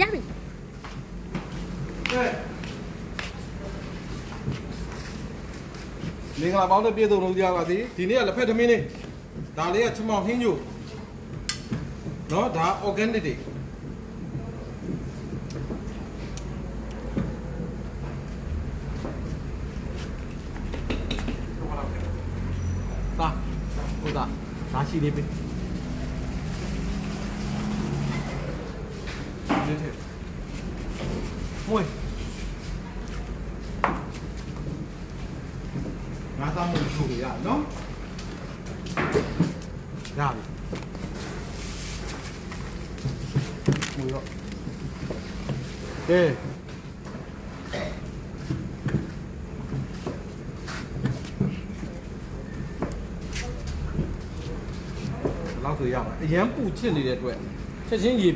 ရပြီမင်္ဂလာပေါင်းတဲ့ပြည့်စုံလို့ကြားပါစေဒီနေ့ကလက်ဖက်သမင်းလေးဒါလေးကချမောင်ဟင်းညို့နော်ဒါ organic တွေသာဟုတ်တာဒါရှိလေးပဲဒီထဲမွေး ငါသားမလို့ထုတ်ရနော်ရပြီမွေးတော့ကဲလောက်ဆိုရပါအရန်ပူချစ်နေတဲ့အတွက်ချက်ချင်းရေ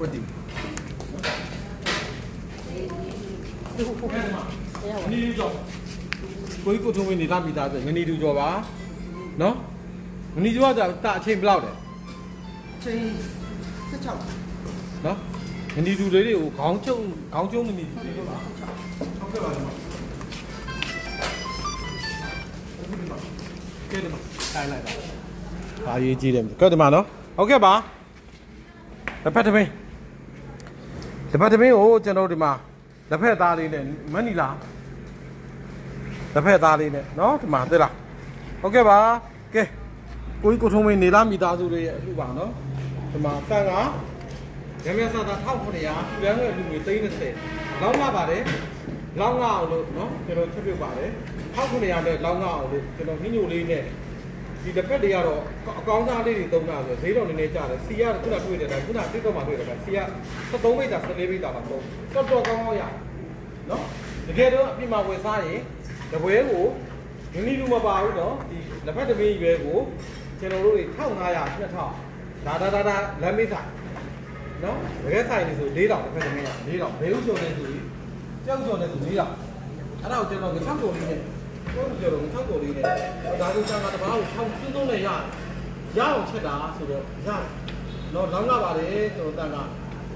ပြောပါတယ်နော်ကဲဒီမှာရဒါလေးကြိုင်ဒီတိတ်မဝင်လေရဝတ်ဒီငနီကြောကိုကြီးကိုထုံးဝင်နေလာမိသားဆိုငနီတူကြောပါနော်ငနီကြောကတာအချိန်ဘယ်လောက်လဲချိန်16နော်ငနီတူလေးတွေကိုခေါင်းချုံခေါင်းချုံငနီတူလေးတွေပါဟုတ်ကဲ့ပါဒီမှာကဲဒီမှာထိုင်လိုက်ပါဘာရေးကြည့်တယ်ကဲဒီမှာနော်ဟုတ်ကဲ့ပါလက်ဖက်သမင်း လက်ဖက်သမင်းကိုကျွန်တော်တို့ဒီမှာလက်ဖက်သားလေးနဲ့မနီလာလက်ဖက်သားလေးနဲ့နော်ဒီမှာသိလားဟုတ်ကဲ့ပါကဲကိုကြီးကိုထုံးမင်းနေလာမိသားစုတွေရဲ့အလှပါနော်ဒီမှာတန်ကရမစာတာ1900ပြန်ခဲ့လူငွေ30လောင်းလာပါတယ်လောင်းလာအောင်လို့နော်ကျွန်တော်ချက်ပြုတ်ပါတယ်1900နဲ့လောင်းလာအောင်လို့ကျွန်တော်ညညိုလေးနဲ့ ဒီတစ်ဖက်တွေကတော့အကောင်းစားလေးတွေသုံးတာဆိုဈေးတော်နည်းနည်းကျတယ်စီကခုနတွေ့တယ်ဒါခုနတစ်တော့မှတွေ့တယ်ဒါစီက73မိတ်တာ14မိတ်တာပါတော့တော်တော်ကောင်းကောင်းရနော်တကယ်တော့အပြစ်မှာဝယ်စားရင်တပွဲကိုယနီလူမပါဘူးနော်ဒီလက်ဖက်သမီးရွယ်ကိုကျွန်တော်တို့တွေ1500 2000ဒါဒါဒါဒါလမ်းမေးစားနော်တကယ်ဆိုင်နေဆို၄တောင်တစ်ဖက်သမီးက၄တောင်ဘယ်ဥကျော်နေဆိုပြီးကြောက်ကျော်နေဆို၄တောင်အဲ့ဒါကိုကျွန်တော်6ကျော်လေးနဲ့ ကိုယ်ကျော်တော့6ကျော်လေးနဲ့ဒါဆိုဆံကတဘာကိုထောင်သွင်းသွင်းနဲ့ရရအောင်ချက်တာဆိုတော့ရတယ်နော်လောင်းလာပါတယ်ကျွန်တော်တန်က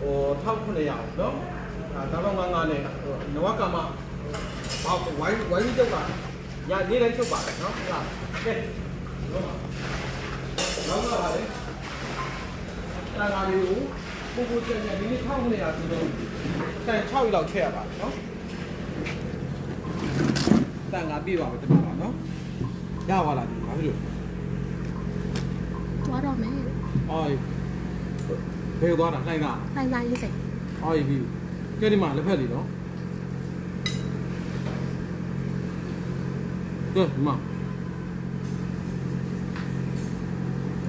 ဟို1900နော်အဲဒါတော့ငါငါနဲ့နဝကမဘာဝိုင်းဝိုင်းကြောက်ကရနေတိုင်းချုပ်ပါတယ်နော်ဟုတ်လားကဲလောင်းလာပါတယ်တန်ကလေးကိုပူပူကျန်ကျန်ဒီနေ့ထောက်နေရဆိုတော့တန်6လောက်ချက်ရပါတယ်နော် တန်ကပြည့်ပါမယ်တမပါနော်ရပါလားဒီဘာဖြစ်လို့သွားတော့မယ်အော်ဘယ်သွားတာလှိုင်းတာနိုင်စားရေးစိတ်အော်ပြီကဲဒီမှာလက်ဖက်လေးနော်ကဲဒီမှာ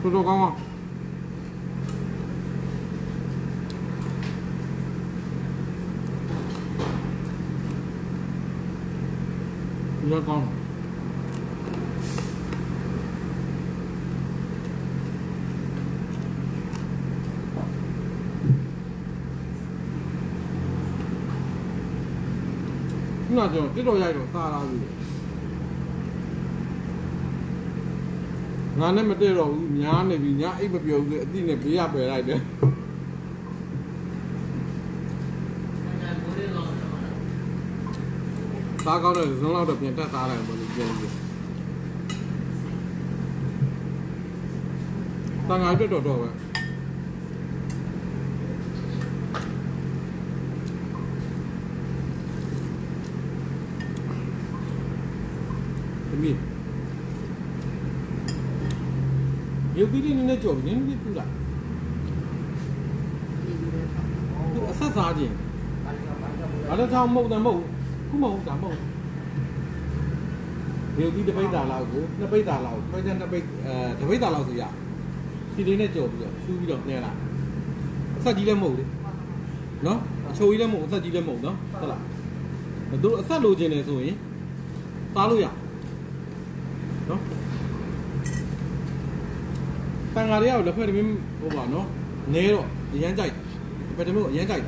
တော်တော်ကောင်းအော င်ဒီတော့ကောင်းခုနကကျွန်တော်တစ်တော်ရိုက်တော့စားလာပြီငါနဲ့မတည့်တော့ဘူးညားနေပြီညာအိတ်မပြောဘူးလေအတိနဲ့ဘေးရပယ်လိုက်တယ် စားကောင်းတဲ့ဇွန်းလောက်တော့ပြန်တက်စားလိုက်ပါလို့ပြောပြီးတန်ငါတက်တော့တော့ပဲသမီးရုပ်ပြီးနေနေကြော်ပြီးနင်းနေပြူလာသူအဆက်စားခြင်းဘာလို့ထောင်းမဟုတ်တယ်မဟုတ် ခုမဟုတ်တာမဟုတ်ရုပ်ပြီးတပိတ်တာလောက်ကိုနှစ်ပိတ်တာလောက်ပိတ်တဲ့နှစ်ပိတ်အဲတပိတ်တာလောက်ဆိုရစီလေးနဲ့ကြော်ပြီးတော့ရှူးပြီးတော့နှဲလာအဆက်ကြီးလည်းမဟုတ်လေနော်အချိုကြီးလည်းမဟုတ်အဆက်ကြီးလည်းမဟုတ်နော်ဟုတ်လားသူအဆက်လိုချင်တယ်ဆိုရင်သားလို့ရနော်တန်ဃာတွေကလက်ဖက်တမင်းဟိုပါနော်နဲတော့အရန်ကြိုက်လက်ဖက်တမင်းကိုအရန်ကြိုက်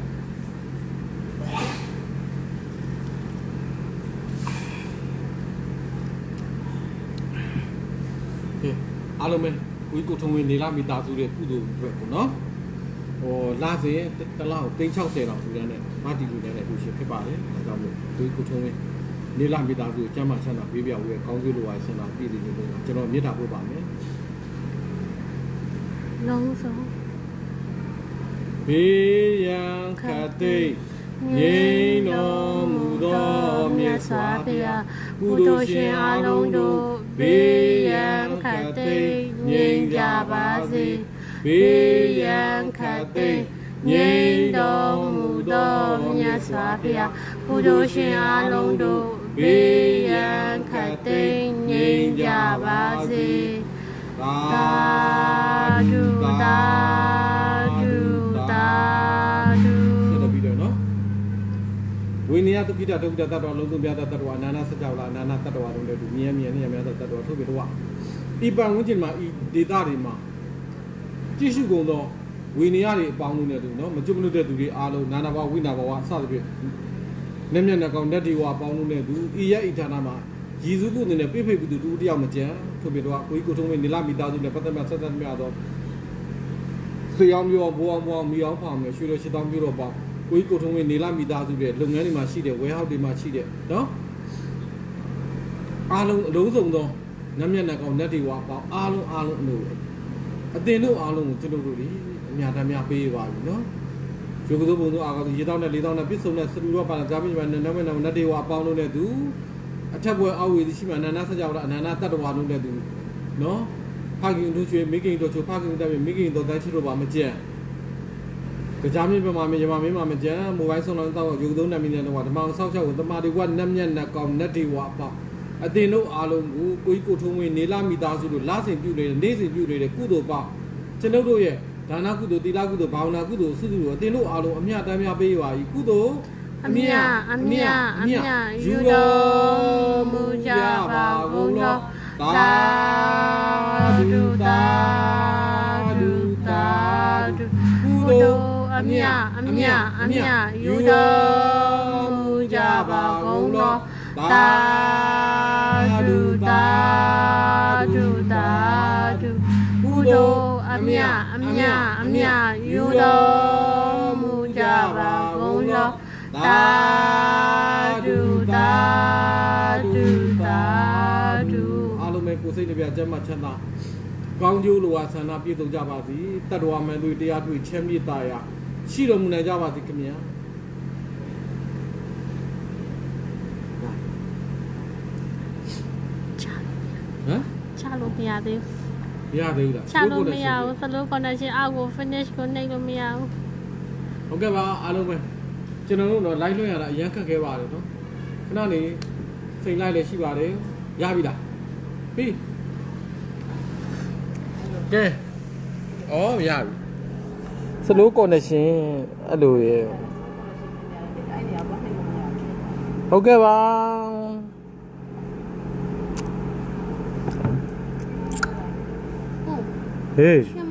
အားလုံးပဲဝီကိုထုံဝင်နေလာမိသားစုတဲ့ကုသိုလ်အတွက်ပေါ့နော်ဟိုလာစဉ်တစ်လောက်360တောင်ထူတန်းနဲ့မတီလူတန်းနဲ့လူရှင်ဖြစ်ပါတယ်အဲဒါကြောင့်မို့ဝီကိုထုံဝင်နေလာမိသားစုကိုကျမ်းမာချမ်းသာပေးပြဝေကောင်းကျိုးလိုပါဆန္ဒပြည့်စုံခြင်းလို့ကျွန်တော်မေတ္တာပို့ပါမယ်လုံးစုံဘေးရန်ခတ်သိမ်းငြိမ်းတော်မူသောမြတ်စွာဘုရားကုသိုလ်ရှင်အားလုံးတို့ ဘေးရန်ခတ်သိမ်းငြိမ်းကြပါစေဘေးရန်ခတ်သိမ်းငြိမ်းတော်မူသောမြတ်စွာဘုရားကုသိုလ်ရှင်အားလုံးတို့ဘေးရန်ခတ်သိမ်းငြိမ်းကြပါစေသာဓုသာ ဝိနည်းတုခိတဒုက္ခတတ္တဝလုံးစုံပြတတ္တဝအနာနာစကြောလာအနာနာတတ္တဝလုံးတွေမြဲမြဲနဲ့မြဲသောတတ္တဝထုတ်ပြီးတော့ဤပံဝန်းကျင်မှာဤဒေတာတွေမှာကြည့်ရှုကုန်သောဝိနည်းတွေအပေါင်းလို့နဲ့တူနော်မကျွတ်မလွတ်တဲ့သူတွေအားလုံးနာနာဘဝိနာဘဝစသဖြင့်မျက်မျက်နှာကောင်ဓာတ်ဒီဝအပေါင်းလို့နဲ့သူဤရဲ့ဤဌာနမှာရည်စူးကုသနဲ့ပြိဖိတ်ပုသူတူတယောက်မကြံထုတ်ပြီးတော့ကိုကြီးကိုထုံးဝင်နေလာမိသားစုနဲ့ပတ်သက်မှဆက်သက်မြတော့ဆွေအောင်မျိုးဘောအောင်ဘောအောင်မီအောင်ဖောင်မျိုးရွှေလိုရှစ်တောင်းမျိုးတော့ပေါ့ ကိုကြီးကိုထုံးဝင်နေလာမိသားစုတဲ့လုပ်ငန်းတွေမှာရှိတဲ့ဝဲဟောက်တွေမှာရှိတဲ့နော်အားလုံးအလုံးစုံသောနတ်မျက်နှာကောင်နတ်တွေဝါပေါ့အားလုံးအားလုံးအလို့အတင်တို့အားလုံးကိုကျွန်တော်တို့ဒီအများတမ်းများပေးပါပြီနော်ရုပ်ကစိုးပုံတို့အားကောရေတောင်းနဲ့လေးတောင်းနဲ့ပြစ်စုံနဲ့စလူတော့ပါလာကြားပြမှာနတ်မျက်နှာနတ်တွေဝါအပေါင်းလုံးနဲ့သူအထက်ဘွယ်အောက်ဝေရှိမှအနန္တဆက်ကြောက်တာအနန္တတတ္တဝါလုံးနဲ့သူနော်ဖခင်တို့ကျွေးမိခင်တို့ချိုဖခင်တို့တက်မိခင်တို့တန်းချစ်လို့ပါမကြံကြား မင်းပမာမယမမင်းမမကြံမိုဘိုင်းဆုံးလုံးတော့ရုပ်သုံးနာမည်နဲ့တော့ဓမ္မအောင်ဆောက်ချောက်ကိုတမာဒီကနတ်မြတ်နတ်ကောင်နတ်ဒီဝါပေါ့အတင်တို့အားလုံးကိုကိုကြီးကိုထုံးဝင်နေလာမိသားစုတို့လာစဉ်ပြုနေတဲ့နေ့စဉ်ပြုနေတဲ့ကုသိုလ်ပေါ့ကျွန်ုပ်တို့ရဲ့ဒါနကုသိုလ်သီလကုသိုလ်ဘာဝနာကုသိုလ်စုစုတို့အတင်တို့အားလုံးအမြတ်တမ်းများပေးပါ၏ကုသိုလ်အမြတ်အမြတ်အမြတ်ယူတော်မူကြပါကုန်သောသာဓုသာ အမြတ်အမြတ်အမြတ်ယူတော်မူကြပါကုန်သောသာဓုသာဓုသာဓုကုသိုလ်အမြတ်အမြတ်အမြတ်ယူတော်မူကြပါကုန်သောသာဓုသာဓုသာဓုအားလုံးပဲကိုယ်စိတ်နှပြကျမ်းမှချမ်းသာကောင်းကျိုးလိုဝါဆန္ဒပြည့်စုံကြပါစေတတ္တဝါမှန်တွေတရားတွေ့ချမ်းမြေ့တာရ ရှိတော်မူနိုင်ကြပါစေခင်ဗျာချဟမ်ချလို့မရသေးမရသေးဘူးလားဘူးချလို့မရဘူး slow connection အောက်ကို finish ကိုနှိပ်လို့မရဘူးဟုတ်ကဲ့ပါအားလုံးပဲကျွန်တော်တို့တော့ live လွှင့်ရတာအရင်ခက်ခဲပါတယ်နော်ခဏနေစိတ်လိုက်လည်းရှိပါတယ်ရပြီလားပြီကဲအော်ရပြီ slow connection အဲ့လိုရေဟုတ်ကဲ့ပါဟုတ်ဟေးရှင်